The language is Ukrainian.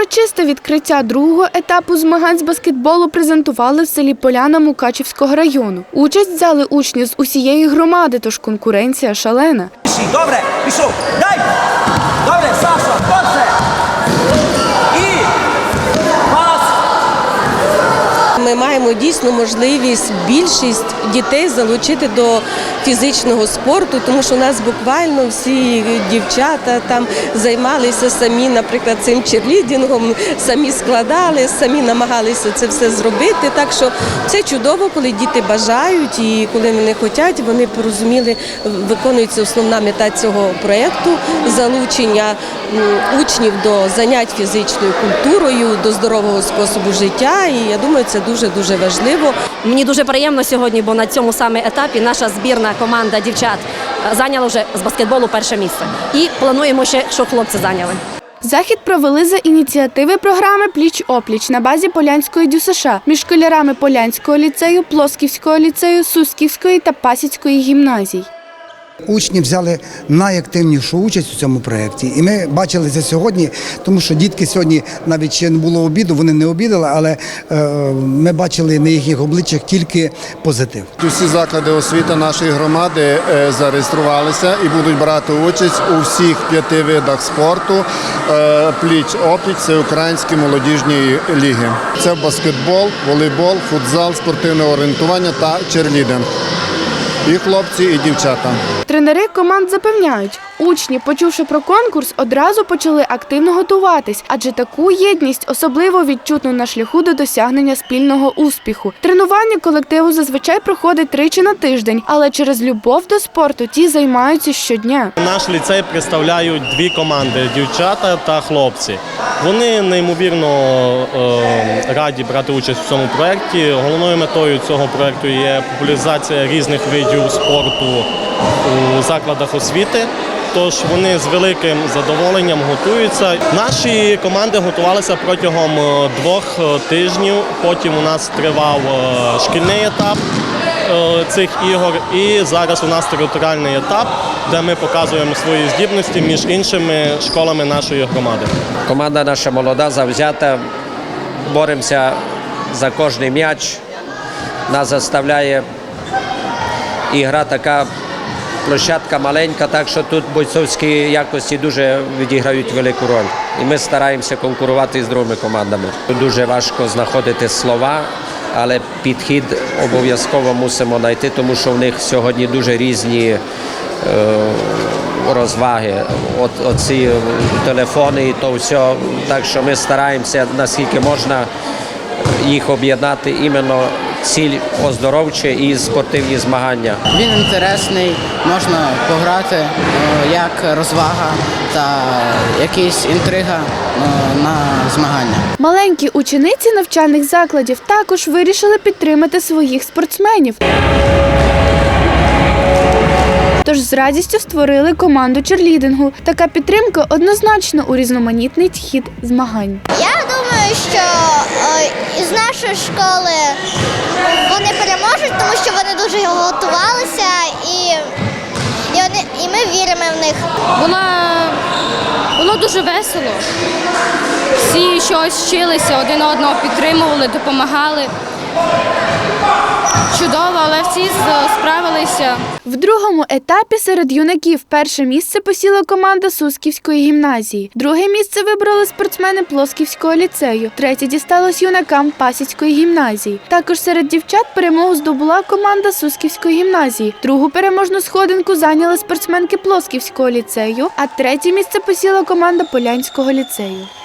Урочисте відкриття другого етапу змагань з баскетболу презентували в селі Поляна Мукачівського району. Участь взяли учні з усієї громади, тож конкуренція шалена. Добре, пішов. Дай! Добре, Саша, добре. І пас. Ми маємо дійсно можливість більшість дітей залучити до фізичного спорту, тому що у нас буквально всі дівчата там займалися самі, наприклад, цим черлідінгом, самі складали, самі намагалися це все зробити. Так що це чудово, коли діти бажають і коли вони хочуть, вони порозуміли, виконується основна мета цього проєкту залучення учнів до занять фізичною культурою, до здорового способу життя. І я думаю, це дуже дуже важливо. Мені дуже приємно сьогодні, бо на цьому саме етапі наша збірна команда дівчат е, зайняла вже з баскетболу перше місце. І плануємо ще, щоб хлопці зайняли. Захід провели за ініціативи програми Пліч-опліч на базі Полянської ДЮСШ між школярами Полянського ліцею, Плосківського ліцею, Сусківської та Пасіцької гімназій. Учні взяли найактивнішу участь у цьому проєкті. І ми бачили це сьогодні, тому що дітки сьогодні навіть ще не було обіду, вони не обідали, але е, ми бачили на їхніх обличчях тільки позитив. Усі заклади освіти нашої громади е, зареєструвалися і будуть брати участь у всіх п'яти видах спорту е, пліч-опліч всеукраїнської молодіжної ліги. Це баскетбол, волейбол, футзал, спортивне орієнтування та черлідинг. І хлопці, і дівчата. Тренери команд запевняють, учні, почувши про конкурс, одразу почали активно готуватись, адже таку єдність особливо відчутно на шляху до досягнення спільного успіху. Тренування колективу зазвичай проходить тричі на тиждень, але через любов до спорту ті займаються щодня. Наш ліцей представляють дві команди дівчата та хлопці. Вони неймовірно е, раді брати участь в цьому проєкті. Головною метою цього проєкту є популяризація різних видів спорту у закладах освіти. Тож вони з великим задоволенням готуються. Наші команди готувалися протягом е, двох е, тижнів. Потім у нас тривав е, шкільний етап цих ігор. І зараз у нас територіальний етап, де ми показуємо свої здібності між іншими школами нашої громади. Команда наша молода, завзята. Боремося за кожний м'яч. Нас заставляє ігра така площадка маленька, так що тут бойцовські якості дуже відіграють велику роль. І ми стараємося конкурувати з другими командами. Дуже важко знаходити слова, але підхід обов'язково мусимо знайти, тому що в них сьогодні дуже різні е, розваги, от, оці телефони і то все. Так що ми стараємося наскільки можна їх об'єднати іменно ціль оздоровче і спортивні змагання. Він інтересний, можна пограти е, як розвага та якась інтрига е, на змагання. Маленькі учениці навчальних закладів також вирішили підтримати своїх спортсменів. Тож з радістю створили команду черлідингу. Така підтримка однозначно урізноманітнить хід змагань. Я думаю, що із нашої школи вони переможуть, тому що вони дуже готувалися і, і, вони, і ми віримо в них. Була було дуже весело. Всі щось вчилися, один одного підтримували, допомагали. Чудово, але всі з- справилися. В другому етапі серед юнаків перше місце посіла команда Сусківської гімназії. Друге місце вибрали спортсмени Плосківського ліцею. Третє дісталось юнакам Пасіцької гімназії. Також серед дівчат перемогу здобула команда Сусківської гімназії. Другу переможну сходинку зайняли спортсменки Плосківського ліцею, а третє місце посіла команда Полянського ліцею.